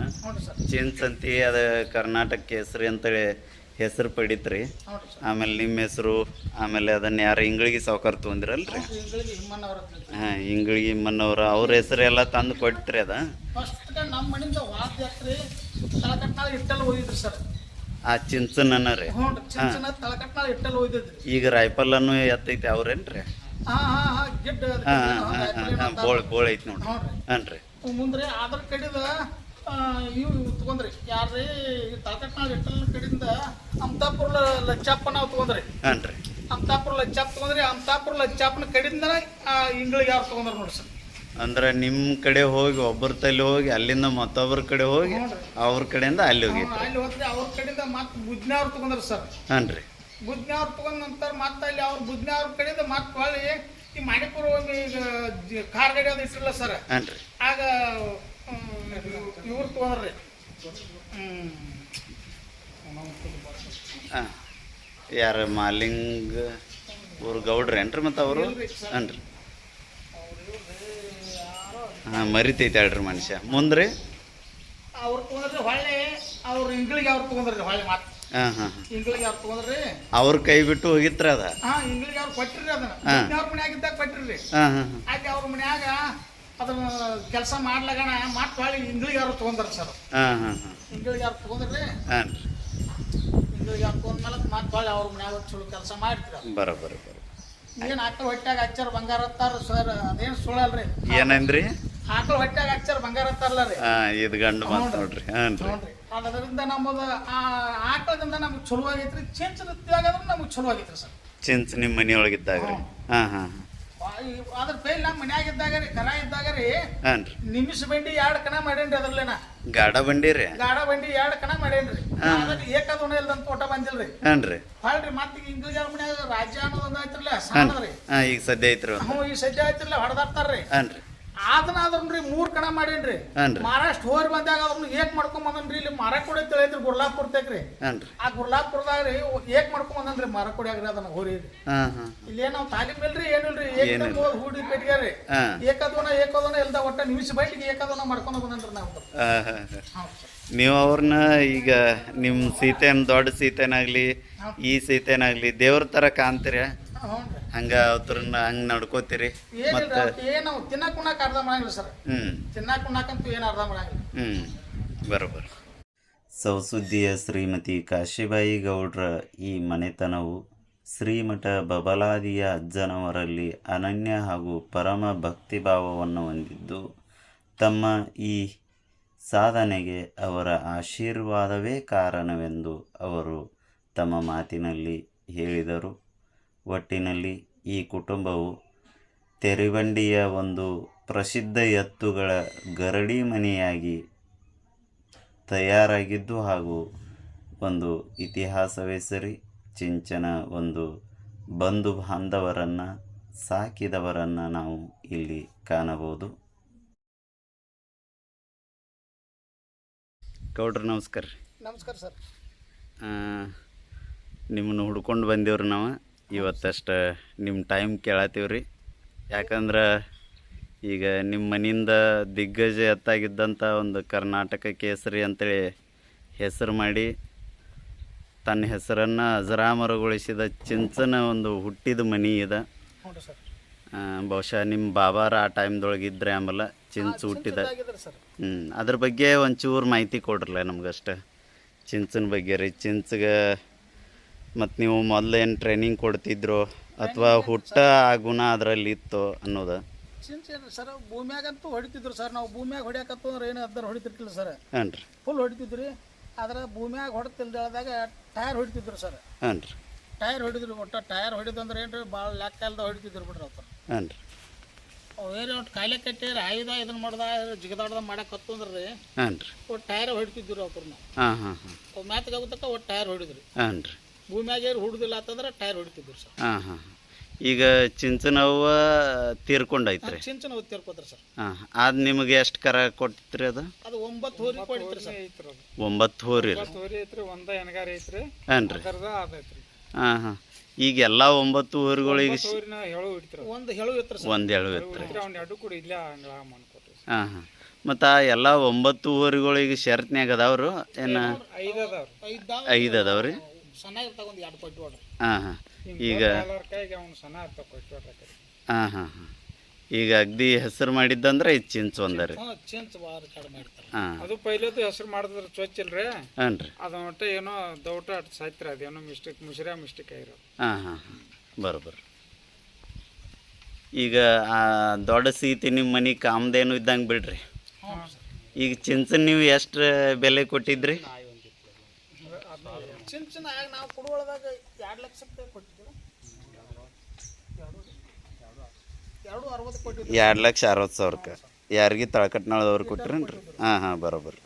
Speaker 3: ಚಿನ್ಸ್
Speaker 2: ಅಂತಿ ಅದ ಕರ್ನಾಟಕ ಹೆಸರು ಅಂತೇಳಿ ಹೆಸರು ಪಡಿತ್ರಿ. ಆಮೇಲೆ ನಿಮ್ಮ ಹೆಸರು ಆಮೇಲೆ ಅದನ್ನ ಯಾರು ಇಂಗಳಿಗೆ ಸಾವುಕಾರ ತೊಗೊಂದಿರಲ್ರಿ
Speaker 3: ಹತ್ರ
Speaker 2: ಹಾಂ ಇಂಗಳಿಗೆ ಮನ್ನವ್ರು ಅವ್ರ ಹೆಸರು ಎಲ್ಲ ತಂದು ಕೊಡ್ತ್ರಿ ಅದ?
Speaker 3: ಮನಿಂದ
Speaker 2: ಆ ಚಿನ್ಸನ್ನ ರೀ? ಈಗ ರಾಯ್ಪಲ್ಲನ್ನು ಎತ್ತೈತಿ ಅವ್ರೇನ್ರಿ?
Speaker 3: ಹಾ ಹಾ ಹಾ
Speaker 2: ಬೋಳ್ ಬೋಳ್ ಐತಿ ನೋಡ್ರಿ. ಹಾಂ ರೀ.
Speaker 3: ಮುಂದ್ರಿ ಅದ್ರ ಕಡಿದ ಇವು ತಗೊಂಡ್ರಿ. ಯಾರ್ರಿ? ಈ ತಳಕಟ್ನಾಳ ಇಟ್ಟಲ್ಲಿ ಕಡಿಂದ ಅಮ್ತಾಪುರ್ ಲಚ್ಚಪ್ಪ ನಾವು ತಗೊಂಡ್ರಿ.
Speaker 2: ಹಾಂ ರೀ.
Speaker 3: ಅಮ್ತಾಪುರ್ ಲಚ್ಚಪ್ಪ ತಗೊಂಡ್ರಿ. ಅಮ್ತಾಪುರ ಲಚ್ಚಪ್ಪನ ಕಡಿಂದ ಇಂಗಳಿಗೆ ಯಾರು ತಗೊಂಡ್ರಿ ನೋಡಿ ಸರ್?
Speaker 2: ಅಂದ್ರೆ ನಿಮ್ಮ ಕಡೆ ಹೋಗಿ ಒಬ್ಬರ ತಲೆ ಹೋಗಿ ಅಲ್ಲಿಂದ ಮತ್ತೊಬ್ಬರ ಕಡೆ ಹೋಗಿ. ಅವ್ರ ಕಡೆಯಿಂದ ಅಲ್ಲಿ ಹೋಗಿ
Speaker 3: ಅಲ್ಲಿ ಹೋದ್ರೆ ಅವ್ರ ಕಡೆಯಿಂದ ಮತ್ತೆ ಬುದ್ನವ್ರು ತಗೊಂಡ್ರಿ ಸರ್.
Speaker 2: ಹಾಂ ರೀ.
Speaker 3: ಬುದ್ನವ್ರು ತಗೊಂಡ ನಂತರ ಮತ್ತೆ ಅಲ್ಲಿ ಅವ್ರ ಬುದ್ನವ್ರ ಕಡೆಯಿಂದ ಮತ್ತೆ ಹೊಳ್ಳಿ ಈ ಮಣಿಪುರ ಹೋಗಿ ಈಗ ಕಾರ್ ಗಾಡಿ ಅದು ಇಟ್ಟಿಲ್ಲ ಸರ್? ಆಗ ಇವ್ರು ತಗೊಂಡ್ರಿ ಯಾರ
Speaker 2: ಹಾಂ. ಯಾರು ಮಾಲಿಂಗ್ ಊರು ಗೌಡ್ರಿ ಏನ್ರಿ ಮತ್ತು ಅವರು?
Speaker 3: ಇಲ್ರಿ ಸರ್.
Speaker 2: ಹಾಂ ರೀ. ಹಾಂ ಮರಿತೈತೆ ಹೇಳ್ರಿ ಮನುಷ್ಯ. ಮುಂದ್ರಿ?
Speaker 3: ಅವ್ರು ತೊಗೊಂಡ್ರಿ ಹೊಳ್ಳಿ ಅವ್ರ ಇಂಗ್ಳಿಗೆ ಅವ್ರು ತಗೊಂಡ್ರಿ ಹೊಳ್ಳಿ ಮತ್ತೆ.
Speaker 2: ಹಾಂ ಹಾಂ
Speaker 3: ಇಂಗ್ಳಿಗೆ ಅವ್ರು ತಗೊಂಡ್ರಿ?
Speaker 2: ಅವ್ರ ಕೈ ಬಿಟ್ಟು ಹೋಗಿತ್ರ ಅದ.
Speaker 3: ಹಾ ಇಂಗ್ಳಿಗೆ ಅವ್ರು ಕೊಟ್ಟಿರಿ ಅದನ್ನ?
Speaker 2: ಅವ್ರ
Speaker 3: ಮನ್ಯಾಗ ಇದ್ದಾಗ ಕೊಟ್ಟಿರಿ
Speaker 2: ಹಾಂ ಹಾಂ ಹಾಂ.
Speaker 3: ಆಕೆ ಅವ್ರ ಮನ್ಯಾಗ ಅದನ್ನ ಕೆಲಸ ಮಾಡ್ಲಗಣ ಮತ್ತೆ ಹೊಳ್ಳಿ ಇಂಗ್ಳಿಗೆ ಅವ್ರು ತಗೊಂಡ್ರಿ ಸರ್?
Speaker 2: ಹಾಂ ಹಾಂ ಹಾಂ.
Speaker 3: ಇಂಗ್ಳಿಗೆ ಅವ್ರು ತಗೊಂಡ್ರಿ?
Speaker 2: ಹಾಂ. ರೀ
Speaker 3: ಇಂಗ್ಳಿಗೆ ಅವ್ರು ತಗೊಂಡ್ಮೇಲೆ ಮತ್ತೆ ಹೊಳ್ಳಿ ಅವ್ರ ಮನ್ಯಾಗ ಚಲೋ ಕೆಲಸ ಮಾಡ್ತಿರ?
Speaker 2: ಬರೋಬ್ಬರ ಬರೋ
Speaker 3: ಏನ್ ಆಕಳ ಹೊಟ್ಯಾಗ ಹಚ್ಚಾರ ಬಂಗಾರ ಹತ್ತಾರ ಸರ್? ಅದೇನ್ ಸುಳ್ಳಲ್ರಿ
Speaker 2: ಏನಂದ್ರಿ?
Speaker 3: ಆಕಳ ಹಚ್ಚಾರ ಬಂಗಾರ ಹತ್ತಾರಲ್ಲ ರೀ?
Speaker 2: ಹಾಂ ಇದು ಗಂಡು ಮಾತು ನೋಡ್ರಿ ಹಾಂ ರೀ.
Speaker 3: ಅದರಿಂದ ನಮ್ಮದು ಆ ಆಕಳದಿಂದ ನಮ್ಗೆ ಚಲೋ ಆಗೈತ್ರಿ. ಚೆಂಚದಾಗ ನಮ್ಗೆ ಚಲೋ ಆಗೈತ್ರಿ ಸರ್.
Speaker 2: ಚಿಂಚ ನಿಮ್ಮ ಮನೆಯೊಳಗಿದ್ದಾಗ ರೀ ಹಾಂ ಹಾಂ
Speaker 3: ಅದ್ರ ಪೈಲ್ ನಮ್ಮ ಮನ್ಯಾಗ ಇದ್ದಾಗ ರೀ ಕರ ಇದ್ದಾಗ ರೀ
Speaker 2: ಹಾಂ ರೀ.
Speaker 3: ನಿಮಿಷ ಬಂಡಿ ಎರಡು ಕಣ ಮಾಡೇನ್ರಿ ಅದ್ರಲ್ಲೇನ?
Speaker 2: ಗಾಡ ಬಂಡಿ ರೀ.
Speaker 3: ಗಾಡ ಬಂಡಿ ಎರಡು ಕಣ ಮಾಡೇನ್ರಿ.
Speaker 2: ಹಾ.
Speaker 3: ಅದ್ರಲ್ಲಿ ಏಕದೋಣ ಇಲ್ದಂತ ತೋಟ ಬಂದಿಲ್ರಿ.
Speaker 2: ಹಾಂ ರೀ.
Speaker 3: ಹೊಳ್ರಿ ಮತ್ತೆ ಇಂಗ್ಲಿಷ್ ಮನ್ಯಾಗ ರಾಜ್ಯ ಅನ್ನೋದೊಂದು ಐತ್ರಲ್ಲ
Speaker 2: ಹಾಂ
Speaker 3: ಸಾಣದ್ರಿ
Speaker 2: ಹಾಂ ಈಗ ಸದ್ಯ ಐತ್ರಿ
Speaker 3: ಹ್ಞೂ ಈ ಸದ್ಯ ಐತ್ರಲ್ಲ ಹೊಡೆದಾಡ್ತಾರ್ರಿ.
Speaker 2: ಹಾಂ ರೀ.
Speaker 3: ಅದನ್ನ ಅದ್ರನ್ರಿ ಮೂರ್ ಕಣ ಮಾಡೇನ್ರಿ. ಮಹಾರಾಷ್ಟ್ರ ಹೋರ್ ಬಂದಾಗ ಅದ್ರನ್ನ ಏಕ್ ಮಾಡ್ಕೊಂಡ್ ಬಂದನ್ರಿ ಇಲ್ಲಿ ಮಾರಕೋಡಿ ತಿಳಿದ್ರಿ ಗುರ್ಲಾಪುರ ತೆಗ್ರಿ ಆ ಗುರ್ಲಾಪುರದಾಗ ರೀ ಏಕ್ ಮಾಡ್ಕೊಂಡ್ ಬಂದನ್ರಿ ಆಗ್ರಿ ಅದನ್ನ ಹೋರಿ
Speaker 2: ಹಾಂ ಹಾಂ.
Speaker 3: ಇಲ್ಲಿ ನಾವು ತಾಲೀಮ್ ಇಲ್ರಿ ಏನಿಲ್ರಿ. ಹೋಗಿ ಹೂಡಿ ಪೆಟ್ಟಿಗೆ ರೀ
Speaker 2: ಹಾಂ.
Speaker 3: ಏಕದೋನ ಏಕದೋನ ಇಲ್ದ ಒಟ್ಟ ನಿಮಿಷ ಬೈಟಿಗೆ ಏಕದೋನ ಮಾಡ್ಕೊಂಡ್ ಬಂದನ್ರಿ ನಾವು.
Speaker 2: ನೀವು ಅವ್ರನ್ನ ಈಗ ನಿಮ್ಮ ಸೀತೆನ ದೊಡ್ಡ ಸೀತೆನಾಗ್ಲಿ ಈ ಸೀತೆನಾಗ್ಲಿ ದೇವ್ರ ತರ ಕಾಣ್ತೀರ?
Speaker 3: ಹ್ಞೂ ರೀ
Speaker 2: ಹಂಗೆ ಅವ್ರನ್ನ ಹಂಗ ನಡ್ಕೋತೀರಿ. ಮತ್ತೆ
Speaker 3: ಏನ್ ತಿನ್ನಕ್ ಉಣ್ಣಾಕ ಅರ್ಧ ಮಾಡಂಗಿಲ್ಲ ಸರ್. ತಿನ್ನಕ್ ಉಣ್ಣಾಕಂತೂ ಏನ್ ಅರ್ಧ ಮಾಡಂಗಿಲ್ಲ.
Speaker 2: ಹ್ಞೂ ಬರೋಬ್ಬರ ಸೌಸುದ್ದಿಯ ಶ್ರೀಮತಿ ಕಾಶಿಬಾಯಿ ಗೌಡ್ರ ಈ ಮನೆತನವು ಶ್ರೀಮಠ ಬಬಲಾದಿಯ ಅಜ್ಜನವರಲ್ಲಿ ಅನನ್ಯ ಹಾಗೂ ಪರಮ ಭಕ್ತಿಭಾವವನ್ನು ಹೊಂದಿದ್ದು ತಮ್ಮ ಈ ಸಾಧನೆಗೆ ಅವರ ಆಶೀರ್ವಾದವೇ ಕಾರಣವೆಂದು ಅವರು ತಮ್ಮ ಮಾತಿನಲ್ಲಿ ಹೇಳಿದರು. ಒಟ್ಟಿನಲ್ಲಿ ಈ ಕುಟುಂಬವು ತೆರಿವಂಡಿಯ ಒಂದು ಪ್ರಸಿದ್ಧ ಎತ್ತುಗಳ ಗರಡಿ ಮನೆಯಾಗಿ ತಯಾರಾಗಿದ್ದು ಹಾಗೂ ಒಂದು ಇತಿಹಾಸವೇ ಸರಿ ಚಿಂಚನ ಒಂದು ಬಂಧು ಬಾಂಧವರನ್ನು ಸಾಕಿದವರನ್ನು ನಾವು ಇಲ್ಲಿ ಕಾಣಬಹುದು. ಗೌಡ್ರ ನಮಸ್ಕಾರ ರೀ.
Speaker 3: ನಮಸ್ಕಾರ ಸರ್.
Speaker 2: ನಿಮ್ಮನ್ನು ಹುಡ್ಕೊಂಡು ಬಂದೇವ್ರಿ ನಾವು. ಇವತ್ತಷ್ಟು ನಿಮ್ಮ ಟೈಮ್ ಕೇಳತ್ತೀವಿ ರೀ ಯಾಕಂದ್ರೆ ಈಗ ನಿಮ್ಮ ಮನೆಯಿಂದ ದಿಗ್ಗಜ ಎತ್ತಾಗಿದ್ದಂಥ ಒಂದು ಕರ್ನಾಟಕ ಕೇಸರಿ ಅಂತೇಳಿ ಹೆಸರು ಮಾಡಿ ತನ್ನ ಹೆಸರನ್ನು ಅಜರಾಮರಗೊಳಿಸಿದ ಚಿಂಚನ ಒಂದು ಹುಟ್ಟಿದ ಮನೆ ಇದೆ. ಬಹುಶಃ ನಿಮ್ಮ ಬಾಬಾರ ಆ ಟೈಮ್ದೊಳಗೆ ಇದ್ರೆ ಆಮೇಲೆ ಚಿಂಚು ಹುಟ್ಟಿದ. ಹ್ಞೂ ಅದ್ರ ಬಗ್ಗೆ ಒಂಚೂರು ಮಾಹಿತಿ ಕೊಡ್ರಲ್ಲ ಅಷ್ಟೇ ಚಿಂಚನ ಬಗ್ಗೆ ರೀ ಚಿಂಚ್ಗೆ ಮತ್ತು ನೀವು ಮೊದಲು ಏನು ಟ್ರೈನಿಂಗ್ ಕೊಡ್ತಿದ್ರು ಅಥವಾ ಹುಟ್ಟ ಆ ಗುಣ ಅದರಲ್ಲಿ ಇತ್ತು ಅನ್ನೋದು?
Speaker 3: ಚಿಂಚ ಸರ್ ಭೂಮ್ಯಾಗಂತೂ ಹೊಡಿತಿದ್ರು ಸರ್. ನಾವು ಭೂಮ್ಯಾಗ ಹೊಡ್ಯಾಕತ್ತು ಅಂದ್ರೆ ಏನು ಅದನ್ನ ಹೊಡಿತಿರ್ತಿಲ್ಲ ಸರ್.
Speaker 2: ಹಾಂ ರೀ.
Speaker 3: ಫುಲ್ ಹೊಡಿತಿದ್ರಿ. ಆದ್ರೆ ಭೂಮ್ಯಾಗ ಹೊಡ್ತಿಲ್ದಾಗ ಟೈರ್ ಹೊಡಿತಿದ್ರು ಸರ್.
Speaker 2: ಹಾಂ ರೀ.
Speaker 3: ಟೈರ್ ಹೊಡಿದ್ರು. ಒಟ್ಟು ಟೈರ್ ಹೊಡಿದಂದ್ರೆ ಏನು ರೀ ಭಾಳ ಲೆಕ್ಕಲ್ದ ಹೊಡಿತಿದ್ರು ಬಿಡ್ರಿ ಅವ್ರು
Speaker 2: ಹಾಂ ರೀ.
Speaker 3: ಏನು ಒಟ್ಟು ಕಾಯಿಲೆ ಕಟ್ಟಿ ಆಯುಧ ಇದನ್ನ ಮಾಡ್ದ ಜಿಗದಾಡ್ದ ಮಾಡಕತ್ತು ಅಂದ್ರೆ ರೀ
Speaker 2: ಹಾಂ ರೀ.
Speaker 3: ಒಟ್ಟು ಟೈರ್ ಹೊಡಿತಿದ್ರು ಅವ್ರನ್ನ
Speaker 2: ಹಾಂ ಹಾಂ ಹಾಂ.
Speaker 3: ಮ್ಯಾತ್ಗೆ ಆಗುತ್ತಕ್ಕ ಒಟ್ಟು ಟೈರ್ ಹೊಡಿದ್ರಿ.
Speaker 2: ಹಾಂ ರೀ.
Speaker 3: ಭೂಮ್ಯಾಗ ಏನು ಹುಡುದಿಲ್ಲ ಅಂತಂದ್ರೆ ಟೈರ್ ಹೊಡಿತಿದ್ರು ಸರ್.
Speaker 2: ಹಾಂ ಹಾಂ ಈಗ ಚಿಂಚನವ್ವ ತೀರ್ಕೊಂಡೈತ್ರಿ.
Speaker 3: ಚಿಂಚನ ಓದ್ತಿರ್ಕೋತಾರೆ ಸರ್.
Speaker 2: ಹಾಂ ಅದು ನಿಮಗೆ ಎಷ್ಟು ಕರ ಕೊಟ್ಟಿತ್ರಿ ಅದು?
Speaker 3: ಅದು ಒಂಬತ್ತು ಹೋರಿ ಕೊಡಿತ್ರಿ ಸರ್.
Speaker 2: ಒಂಬತ್ತು ಹೋರಿ ರೀ.
Speaker 3: ಹೋರಿ ಐತ್ರಿ ಒಂದ ಎನಗಾರ ಐತ್ರಿ
Speaker 2: ಹಾಂ ರೀ?
Speaker 3: ಅದರದ ಅದೈತ್ರಿ
Speaker 2: ಹಾಂ ಹಾಂ. ಈಗ ಎಲ್ಲ ಒಂಬತ್ತು ಊರುಗಳಿಗೆ
Speaker 3: ಹೋರಿನ ಹೇಳು ಇಡ್ತಿರ ಒಂದು ಹೇಳು ಇತ್ತು ಸರ್.
Speaker 2: ಒಂದು ಎಳು ಇತ್ತು
Speaker 3: ಅವ್ನ ಎರಡು ಕೂಡ ಇಲ್ಲ ಮಾಡ್ಕೊಟ್ರಿ
Speaker 2: ಹಾಂ ಹಾಂ. ಮತ್ತು ಆ ಎಲ್ಲ ಒಂಬತ್ತು ಊರುಗಳಿಗೆ ಶರತ್ನ್ಯಾಗ ಅದಾವ್ರು? ಏನು?
Speaker 3: ಐದು ಅದಾವ್ರಿ. ಐದು
Speaker 2: ಐದು ಅದಾವ್ರಿ.
Speaker 3: ಸಣ್ಣಗಿರ್ತಾಗ ಒಂದು ಎರಡು ಕೊಟ್ಟು ನೋಡ್ರಿ
Speaker 2: ಹಾಂ ಹಾಂ. ಈಗ
Speaker 3: ಕೈಗೆ ಅವ್ನು ಸಣ್ಣ ಅರ್ಥ ಕೊಟ್ಟು
Speaker 2: ಹಾಂ ಹಾಂ ಹಾಂ. ಈಗ ಅಗ್ದಿ ಹೆಸರು ಮಾಡಿದ್ದಂದ್ರೆ ಇದು ಚಿಂಚು ಒಂದರಿ.
Speaker 3: ಹ್ಞೂ ಚಿಂಚ್ ಬಾರ ಮಾಡ್ತಾರೆ.
Speaker 2: ಹಾಂ.
Speaker 1: ಅದು ಪೈಲದು ಹೆಸರು ಮಾಡಿದ್ರೆ ಚೊಚ್ಚಿಲ್ರಿ
Speaker 2: ಹಾಂ ರೀ.
Speaker 1: ಅದು ಒಟ್ಟು ಏನೋ ದೌಟ ಅಟ್ ಸಾಯ್ತ್ರಿ ಅದೇನೋ ಮಿಸ್ಟೇಕ್ ಮುಸಿರ ಮಿಸ್ಟೇಕ್ ಆಗಿರೋದು.
Speaker 2: ಹಾಂ ಹಾಂ ಹಾಂ. ಬರೋಬ್ಬರ ಈಗ ಆ ದೊಡ್ಡ ಸೀತಿ ನಿಮ್ಮ ಮನೆ ಕಾಮ್ದೇನು ಇದ್ದಂಗೆ ಬಿಡ್ರಿ. ಈಗ ಚಿಂಚನ್ ನೀವು ಎಷ್ಟು ಬೆಲೆ ಕೊಟ್ಟಿದ್ರಿ?
Speaker 3: ಚಿಂಚನ ಆಗ ನಾವು ಕೊಡುವಳದಾಗ ಎರಡು ಲಕ್ಷಕ್ಕೆ ಕೊಟ್ಟಿದ್ದೀವಿ ಎರಡು ಅರವತ್ತು ಕೊಟ್ಟಿದ್ದೀವಿ
Speaker 2: ಎರಡು ಲಕ್ಷ ಅರವತ್ತು ಸಾವಿರಕ್ಕೆ. ಯಾರಿಗೆ ತಳಕಟ್ನಾಳದವ್ರು ಕೊಟ್ರೇನ್ರಿ ಹಾಂ ಹಾಂ ಬರೋಬರ್.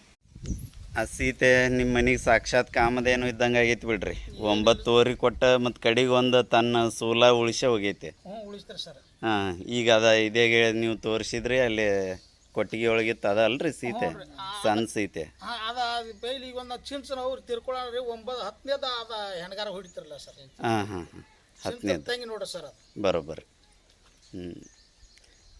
Speaker 2: ಆ ಸೀತೆ ನಿಮ್ಮ ಮನೆಗೆ ಸಾಕ್ಷಾತ್ ಕಾಮದೇನು ಇದ್ದಂಗೆ ಆಗೈತಿ ಬಿಡ್ರಿ. ಒಂಬತ್ತು ಓರಿ ಕೊಟ್ಟ ಮತ್ತು ಕಡೆಗೆ ಒಂದು ತನ್ನ ಸೂಲ ಉಳಿಸೇ ಹೋಗೈತಿ. ಹಾಂ ಈಗ ಅದ ಇದೇ ನೀವು ತೋರಿಸಿದ್ರಿ ಅಲ್ಲಿ ಕೊಟ್ಟಿಗೆ ಒಳಗಿತ್ತು ಅದ ಅಲ್ರಿ ಸೀತೆ ಸಣ್ಣ ಸೀತೆ.
Speaker 3: ಹಾಂ ಅದ ಬೈಲಿ ಈಗ ಒಂದು ಚಿಂಚನ ಅವ್ರು ತಿರ್ಕೊಳ್ಳೋರಿ ಒಂಬತ್ತು ಹತ್ತನೇದ ಅದ ಹೆಣ್ಗಾರ ಹೊಡಿತಿರಲ್ಲ ಸರ್.
Speaker 2: ಹಾಂ ಹಾಂ ಹಾಂ. ಹತ್ತನೇದು
Speaker 3: ತಂಗಿ ನೋಡ್ರಿ ಸರ್ ಅದು.
Speaker 2: ಬರೋಬ್ಬರಿ. ಹ್ಞೂ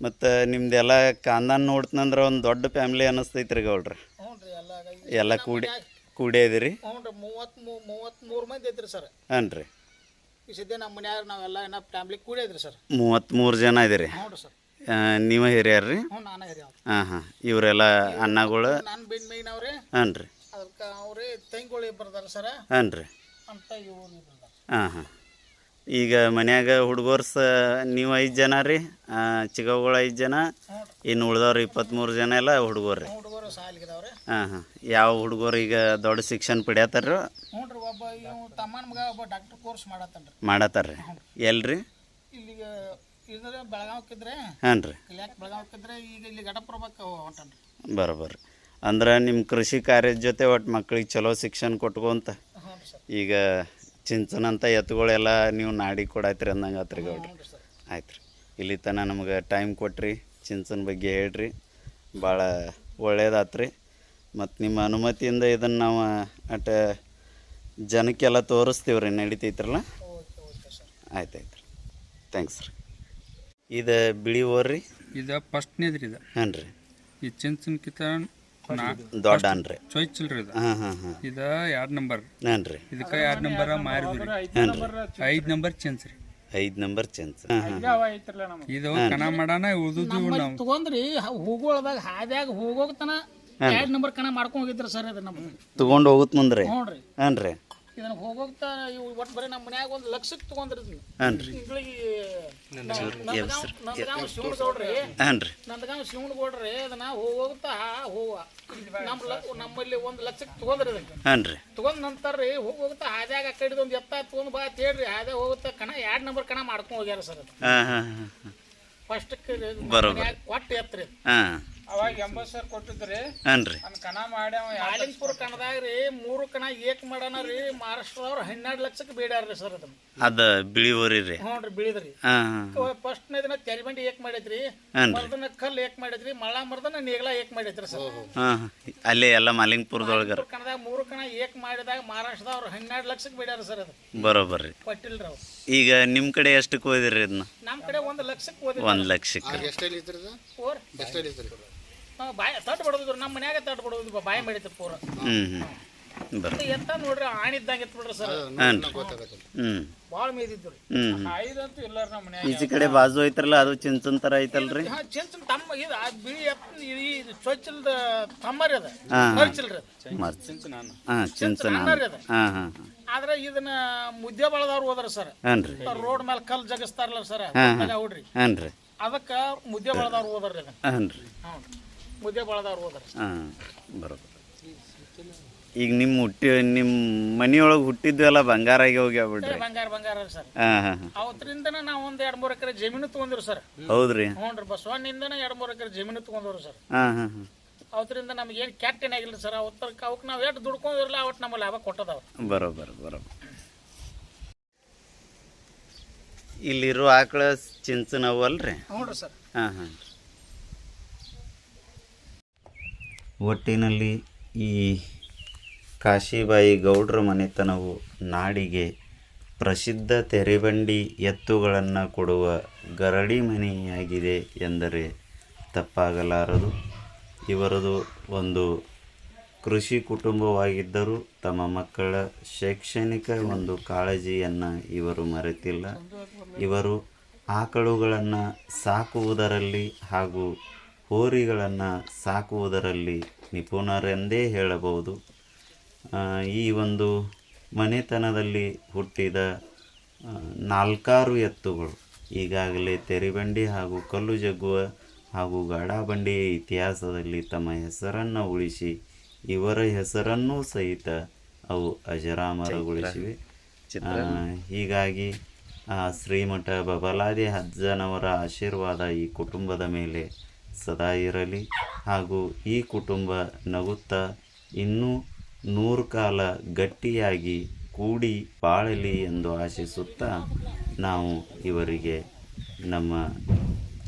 Speaker 2: ಮತ್ತು ನಿಮ್ದೆಲ್ಲ ಕಾಂದಾನ್ ನೋಡ್ತಂದ್ರೆ ಒಂದು ದೊಡ್ಡ ಫ್ಯಾಮ್ಲಿ ಅನ್ನಿಸ್ತೈತೆ ರೀ ಗೌಡ್ರಿ.
Speaker 3: ಹ್ಞೂ ರೀ ಎಲ್ಲ
Speaker 2: ಎಲ್ಲ ಕೂಡಿ ಕೂಡಿ ಇದೀರಿ?
Speaker 3: ಹ್ಞೂ ರೀ ಮೂವತ್ತು ಮೂವತ್ತ್ಮೂರು ಮಂದಿ ಐತ್ರಿ ಸರ್.
Speaker 2: ಹಾಂ ರೀ.
Speaker 3: ಈ ಸದ್ಯ ನಮ್ಮ ಮನ್ಯಾಗ ನಾವೆಲ್ಲ ಫ್ಯಾಮಿಲಿ ಫ್ಯಾಮ್ಲಿ ಕೂಡಿದ್ರಿ ಸರ್.
Speaker 2: ಮೂವತ್ತ್ಮೂರು ಜನ ಇದೀರಿ.
Speaker 3: ಹ್ಞೂ ರೀ ಸರ್.
Speaker 2: ನೀವು ಹಿರಿಯರ್ ರೀ
Speaker 3: ಹ್ಞೂ ನಾನು ಹಿರಿಯ
Speaker 2: ಹಾಂ ಹಾಂ. ಇವರೆಲ್ಲ ಅಣ್ಣಗಳು?
Speaker 3: ನಾನು ಬೆನ್ ಮೇಯ್ನವ್ರೆ
Speaker 2: ಹಾಂ ರೀ
Speaker 3: ಅದಕ್ಕೆ ಅವ್ರೇ ತಂಗಿಗಳು ಇಬ್ಬರದಾರ ಸರ್.
Speaker 2: ಹಾಂ ರೀ
Speaker 3: ಅಂತ ಇವ್ರು ಇಬ್ಬರದಾರ
Speaker 2: ಹಾಂ ಹಾಂ. ಈಗ ಮನ್ಯಾಗ ಹುಡುಗರು ಸ ನೀವು ಐದು ಜನ ರೀ ಚಿಕ್ಕಗಳು ಐದು ಜನ ಇನ್ನು ಉಳ್ದವ್ರು ಇಪ್ಪತ್ತ್ಮೂರು ಜನ ಎಲ್ಲ ಹುಡುಗರು ರೀ
Speaker 3: ಹುಡುಗರು ಸಾಲಿಗಿದಾವ್ರೆ
Speaker 2: ಹಾಂ ಹಾಂ. ಯಾವ ಹುಡುಗರು ಈಗ ದೊಡ್ಡ ಶಿಕ್ಷಣ ಪಡ್ಯಾತಾರ
Speaker 3: ಹ್ಞೂ ರೀ ಒಬ್ಬ ಇವ್ ತಮ್ಮನ ಮಗ ಒಬ್ಬ ಡಾಕ್ಟರ್ ಕೋರ್ಸ್ ಮಾಡತ್ತನ್ರಿ.
Speaker 2: ಮಾಡತ್ತಾರ ರೀ ಎಲ್ರಿ?
Speaker 3: ಇಲ್ಲಿಗೆ ಇದ್ರೆ ಬೆಳಗಾವ್ಕಿದ್ರೆ
Speaker 2: ಹಾಂ ರೀ.
Speaker 3: ಇಲ್ಲಿ ಯಾಕೆ ಬೆಳಗಾವ್ಕಿದ್ರೆ ಈಗ ಇಲ್ಲಿ ಘಟಪ್ರಭಕ್ಕೆ ಹೊಂಟನ್ರಿ
Speaker 2: ಬರೋಬ್ಬರಿ ಅಂದ್ರೆ ನಿಮ್ಮ ಕೃಷಿ ಕಾರ್ಯದ ಜೊತೆ ಒಟ್ಟು ಮಕ್ಳಿಗೆ ಚಲೋ ಶಿಕ್ಷಣ ಕೊಟ್ಕೊಂತ ಈಗ ಚಿಂಚನಂತ ಎತ್ತುಗಳೆಲ್ಲ ನೀವು ನಾಡಿ ಕೊಡಾಯ್ತ್ರಿ ಅಂದಂಗೆ ಆತ್ರಿ ಗೌಡ್ರಿ. ಆಯ್ತು ರೀ ಇಲ್ಲಿ ತನಕ ನಮ್ಗೆ ಟೈಮ್ ಕೊಟ್ರಿ ಚಿಂಚನ ಬಗ್ಗೆ ಹೇಳ್ರಿ. ಭಾಳ ಒಳ್ಳೇದಾತ್ರಿ. ಮತ್ತು ನಿಮ್ಮ ಅನುಮತಿಯಿಂದ ಇದನ್ನು ನಾವು ಅಟ ಜನಕ್ಕೆಲ್ಲ ತೋರಿಸ್ತೀವ್ರಿ ನಡೀತೈತ್ರಲ್ಲ. ಆಯ್ತು ಆಯ್ತು ರೀ ಥ್ಯಾಂಕ್ಸ್ ರೀ ಇದು ಬಿಳಿ ಇದ
Speaker 4: ಇದು ಫಸ್ಟ್ನೇದ್ರಿ ಇದು.
Speaker 2: ಹನ್ರಿ. ರೀ
Speaker 4: ಈ ಚಿಂಚಿನ ಕಿತ
Speaker 2: ದೊಡ್ಡ ಅನ್ರಿ
Speaker 4: ಚೊಯ್ಚಿಲ್ರಿ ಇದು.
Speaker 2: ಹಾಂ ಹಾಂ ಹಾಂ.
Speaker 4: ಇದು ಎರಡು ನಂಬರ್?
Speaker 2: ಹಾಂ ರೀ
Speaker 4: ಇದಕ್ಕೆ ಎರಡು ನಂಬರ? ಮಾರಿದ್ರಿ
Speaker 2: ಹಾಂ ರೀ
Speaker 4: ಐದು ನಂಬರ್ ಚಿಂಚ್ ರೀ.
Speaker 2: ಐದು ನಂಬರ್ ಚೆನ್ಸ್. ಹಾಂ ಹಾಂ
Speaker 4: ಇದು ಕಣ ಮಾಡಾನ ಉಳ್ದುದು ನಾವು.
Speaker 3: ತಗೊಂಡ್ರಿ ಹೋಗೋಳದಾಗ ಹಾದ್ಯಾಗ ಹೋಗೋಗ್ತನ ಎರಡು ನಂಬರ್ ಕಣ ಮಾಡ್ಕೊಂಡು ಹೋಗಿದ್ರಿ ಸರ್ ಇದು ನಮ್
Speaker 2: ತಗೊಂಡ್ ಹೋಗುತ್ತೆ ಮುಂದ್ರಿ. ರೀ
Speaker 3: ಹ್ಞೂ ರೀ
Speaker 2: ಹಾಂ ರೀ
Speaker 3: ಇದನ್ನ ಹೋಗೋಗ್ತಾ ಇವು ಒಟ್ಟು ಬರೀ ನಮ್ಮ ಮನ್ಯಾಗ ಒಂದು ಲಕ್ಷಕ್ಕೆ ತಗೊಂಡ್ರಿ ನಂದಗಾಂವ್ ಶಿವಣ ಗೌಡ್ರಿ
Speaker 2: ಹಾಂ ರೀ
Speaker 3: ನಂದಗಾಂವ್ ಶಿವಣ ಗೌಡ್ರಿ. ಅದನ್ನ ಹೋಗೋಗ್ತಾ ಹೂವ ನಮ್ಮ ಲ- ನಮ್ಮಲ್ಲಿ ಒಂದು ಲಕ್ಷಕ್ಕೆ ತಗೊಂಡ್ರಿ
Speaker 2: ಅದಕ್ಕೆ
Speaker 3: ತಗೊಂಡ್ ನಂತರ ರೀ ಹೋಗೋಗ್ತಾ ಹಾದ್ಯಾಗ ಆ ಒಂದು ಎತ್ತ ತಗೊಂಡ್ ಬಾ ಅಂತ ಹೇಳ್ರಿ. ಹಾದ್ಯಾಗ ಹೋಗುತ್ತಾ ಕಣ ಎರಡು ನಂಬರ್ ಕಣ ಮಾಡ್ಕೊಂಡು ಹೋಗ್ಯಾರ ಸರ್ ಫಸ್ಟಕ್ಕೆ. ಕೊಟ್ಟು ಎತ್ರಿ.
Speaker 2: ಹಾಂ.
Speaker 1: ಅವಾಗ ಎಂಬತ್ತು ಸಾವಿರ ಕೊಟ್ಟಿದ್ರಿ.
Speaker 2: ಹಾಂ ರೀ
Speaker 1: ಅನ್ ಕಣ ಮಾಡ್ಯಾವ ಯಾ-
Speaker 3: ಕಣದಾಗ ರೀ ಮೂರು ಕಣ ಏಕ್ ಮಾಡೋಣ ರೀ ಮಹಾರಾಷ್ಟ್ರದವ್ರು ಹನ್ನೆರಡು ಲಕ್ಷಕ್ಕೆ ಬೇಡ್ಯಾರ ರೀ ಸರ್ ಅದನ್ನ.
Speaker 2: ಅದು ಬಿಳಿ ರೀ.
Speaker 3: ಹ್ಞೂ ರೀ ಬಿಳಿದ್ರಿ
Speaker 2: ಹಾಂ
Speaker 3: ಫಸ್ಟ್ನೇ ದಿನ ತೆಲಿಬಂಡಿ ಏಕ್ ಮಾಡೈತ್ರಿ
Speaker 2: ಹಾಂ
Speaker 3: ಮರ್ದನ ಕಲ್ಲು ಏಕ್ ಮಾಡೈತ್ರಿ ಮಳ ಮರ್ದನ ನೇಗ್ಲ ಏಕ್ ಮಾಡೈತ್ರಿ ಸರ್.
Speaker 2: ಹಾಂ ಅಲ್ಲೇ ಎಲ್ಲ ಮಾಲಿಂಗ್ಪುರದೊಳಗೆ
Speaker 3: ಮೂರು ಕಣದಾಗ ಮೂರು ಕಣ ಏಕ್ ಮಾಡಿದಾಗ ಮಹಾರಾಷ್ಟ್ರದವ್ರು ಹನ್ನೆರಡು ಲಕ್ಷಕ್ಕೆ ಬೇಡ್ಯಾರ ಸರ್ ಅದು.
Speaker 2: ಬರೋಬ್ಬರಿ
Speaker 3: ಕೊಟ್ಟಿಲ್ರಿ ಅವ್ರು.
Speaker 2: ಈಗ ನಿಮ್ಮ ಕಡೆ ಎಷ್ಟಕ್ಕೆ ಹೋದಿರಿ ಇದನ್ನ?
Speaker 3: ನಮ್ಮ ಕಡೆ ಒಂದ್ ಲಕ್ಷಕ್ಕೆ ಹೋದ್ರಿ
Speaker 2: ಒಂದು ಲಕ್ಷಕ್ಕೆ.
Speaker 3: ಓರ್ ನಾವು ಬಾಯಿ ತಟ್ಟ ಬಡೋದಿದ್ರು ನಮ್ಮ ಮನ್ಯಾಗ ತಟ್ಟ ಬಡೋದು ಬಾಯಿ ಮಾಡಿತ್ತು ಪೂರ.
Speaker 2: ಹ್ಞೂ ಹ್ಞೂ ಬರೋ
Speaker 3: ಎತ್ತ ನೋಡ್ರಿ ಆಣಿದ್ದಂಗೆ ಎತ್ ಬಿಡ್ರಿ ಸರ್
Speaker 2: ಹ್ಞೂ
Speaker 3: ಭಾಳ ಮೇದಿದ್ದು ರೀ
Speaker 2: ಹ್ಞೂ
Speaker 1: ಐದಂತೂ ಇಲ್ಲಾರ ನಮ್ಮ ಮನ್ಯಾಗ.
Speaker 2: ಈಚೆ ಕಡೆ ಬಾಜು ಐತ್ರಲ್ಲ ಅದು ಚಿಂಚನ್ ತರ ಐತಲ್ರಿ?
Speaker 3: ಹಾ ಚಿಂಚನ್ ತಮ್ಮ ಇದು ಆ ಬಿಳಿ ಎತ್ತ ಇದು ಚೊಚ್ಚಲ್ದ ತಮ್ಮರಿ ಅದ. ಖರ್ಚಿಲ್ರಿ ಅದು.
Speaker 2: ಮರ್ಚ್ ಹಾಂ ಚಿಂಚನ
Speaker 3: ಅದ.
Speaker 2: ಹಾಂ ಹಾಂ
Speaker 3: ಆದ್ರೆ ಇದನ್ನ ಮುದ್ದೆ ಬಳದವ್ರು ಹೋದ್ರ ಸರ್. ರೋಡ್ ಮೇಲೆ ಕಲ್ ಜಗಸ್ತಾರಲ್ಲ ಸರ್ ಹುಡ್ರಿ ಅದಕ್ಕ ಮುದ್ದೆ ಬಳದವ್ರು ಹೋದ್ರಿ ಅದನ್ನ ಮುದ್ದೆ ಬಳದವ್ರು ಹೋದ್ರ.
Speaker 2: ಹಾಂ ಈಗ ನಿಮ್ಮ ಹುಟ್ಟಿ ನಿಮ್ಮ ಮನಿಯೊಳಗೆ ಎಲ್ಲ ಬಂಗಾರ ಆಗಿ ಹೋಗಿ
Speaker 3: ಬಂಗಾರ ಬಂಗಾರ ಸರ್.
Speaker 2: ಹಾಂ ಹಾಂ
Speaker 3: ಅವತ್ತರಿಂದನ ನಾವು ಒಂದ್ ಎರಡ್ ಮೂರ್ ಎಕರೆ ಜಮೀನು ತಗೊಂಡ್ರು ಸರ್.
Speaker 2: ಹೌದ್ರಿ.
Speaker 3: ಹ್ಞೂ ರೀ ಬಸವಣ್ಣಿಂದನ ಎರಡ್ ಮೂರ್ ಎಕರೆ ಜಮೀನು ತಗೊಂಡವ್ರು ಸರ್.
Speaker 2: ಹಾಂ ಹಾಂ ಹಾಂ.
Speaker 3: ಅವತ್ತರಿಂದ ನಮ್ಗೆ ಏನು ಕೆಟ್ಟ ಏನಾಗಿಲ್ಲ ಸರ್ ಅವತ್ತ ಅವಕ್ಕೆ ನಾವು ಎಷ್ಟು ದುಡ್ಕೊಂಡಿರಲ್ಲ ಅವತ್ತು ನಮ್ಮ ಲಾಭ ಕೊಟ್ಟದವ.
Speaker 2: ಬರೋಬ್ಬರ ಬರೋಬ್ಬರ ಇಲ್ಲಿರೋ ಆಕಳ ಚಿಂಚನ ಅವಲ್ರಿ
Speaker 3: ಹ್ಞೂ ರೀ ಸರ್.
Speaker 2: ಹಾಂ ಹಾಂ. ಒಟ್ಟಿನಲ್ಲಿ ಈ ಕಾಶಿಬಾಯಿ ಗೌಡ್ರ ಮನೆತನವು ನಾಡಿಗೆ ಪ್ರಸಿದ್ಧ ತೆರೆಬಂಡಿ ಎತ್ತುಗಳನ್ನು ಕೊಡುವ ಗರಡಿ ಮನೆಯಾಗಿದೆ ಎಂದರೆ ತಪ್ಪಾಗಲಾರದು. ಇವರದು ಒಂದು ಕೃಷಿ ಕುಟುಂಬವಾಗಿದ್ದರೂ ತಮ್ಮ ಮಕ್ಕಳ ಶೈಕ್ಷಣಿಕ ಒಂದು ಕಾಳಜಿಯನ್ನು ಇವರು ಮರೆತಿಲ್ಲ. ಇವರು ಆಕಳುಗಳನ್ನು ಸಾಕುವುದರಲ್ಲಿ ಹಾಗೂ ಹೋರಿಗಳನ್ನು ಸಾಕುವುದರಲ್ಲಿ ನಿಪುಣರೆಂದೇ ಹೇಳಬಹುದು. ಈ ಒಂದು ಮನೆತನದಲ್ಲಿ ಹುಟ್ಟಿದ ನಾಲ್ಕಾರು ಎತ್ತುಗಳು ಈಗಾಗಲೇ ತೆರಿಬಂಡಿ ಹಾಗೂ ಕಲ್ಲು ಜಗ್ಗುವ ಹಾಗೂ ಗಾಡಾಬಂಡಿಯ ಇತಿಹಾಸದಲ್ಲಿ ತಮ್ಮ ಹೆಸರನ್ನು ಉಳಿಸಿ ಇವರ ಹೆಸರನ್ನೂ ಸಹಿತ ಅವು ಅಜರಾಮರಗೊಳಿಸಿವೆ. ಹೀಗಾಗಿ ಆ ಶ್ರೀಮಠ ಬಬಲಾದಿ ಹಜ್ಜನವರ ಆಶೀರ್ವಾದ ಈ ಕುಟುಂಬದ ಮೇಲೆ ಸದಾ ಇರಲಿ. ಹಾಗೂ ಈ ಕುಟುಂಬ ನಗುತ್ತಾ ಇನ್ನೂ ನೂರು ಕಾಲ ಗಟ್ಟಿಯಾಗಿ ಕೂಡಿ ಬಾಳಲಿ ಎಂದು ಆಶಿಸುತ್ತಾ ನಾವು ಇವರಿಗೆ ನಮ್ಮ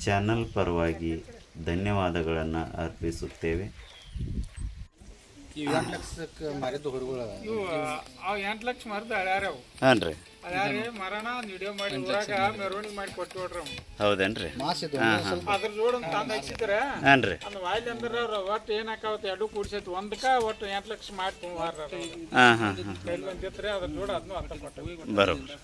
Speaker 2: ಚಾನಲ್ ಪರವಾಗಿ ಧನ್ಯವಾದಗಳನ್ನು ಅರ್ಪಿಸುತ್ತೇವೆ.
Speaker 1: ಇವು ಹುಡುಗ ಎಂಟು ಲಕ್ಷ ಮರದ
Speaker 2: ಹಾಂ ರೀ
Speaker 1: ಮರಣ ವಿಡಿಯೋ ಮಾಡಿ ಊರಾಗ ಮೆರವಣಿಗೆ ಮಾಡಿ ಕೊಟ್ಬಿಡ್ರಿ
Speaker 2: ಹೌದೇನ್ರಿ?
Speaker 1: ಅದ್ರ ಜೋಡ ತಂದು ಹಚ್ಚಿದ್ರೆ
Speaker 2: ಹಾಂ ರೀ
Speaker 1: ಅದು ವಾಯ್ಲ್ ಅಂದ್ರೆ ಅವ್ರು ಒಟ್ಟು ಏನ್ ಎರಡು ಕೂಡ್ಸೈತಿ. ಒಂದಕ್ಕ ಒಟ್ಟು ಎಂಟ್ ಲಕ್ಷ ಕೈಲಿ ಬಂದಿತ್ರಿ ಅದ್ರ ಜೋಡ ಅದನ್ನು ಕೊಟ್ಟು.
Speaker 2: ಬರೋಬ್ಬರ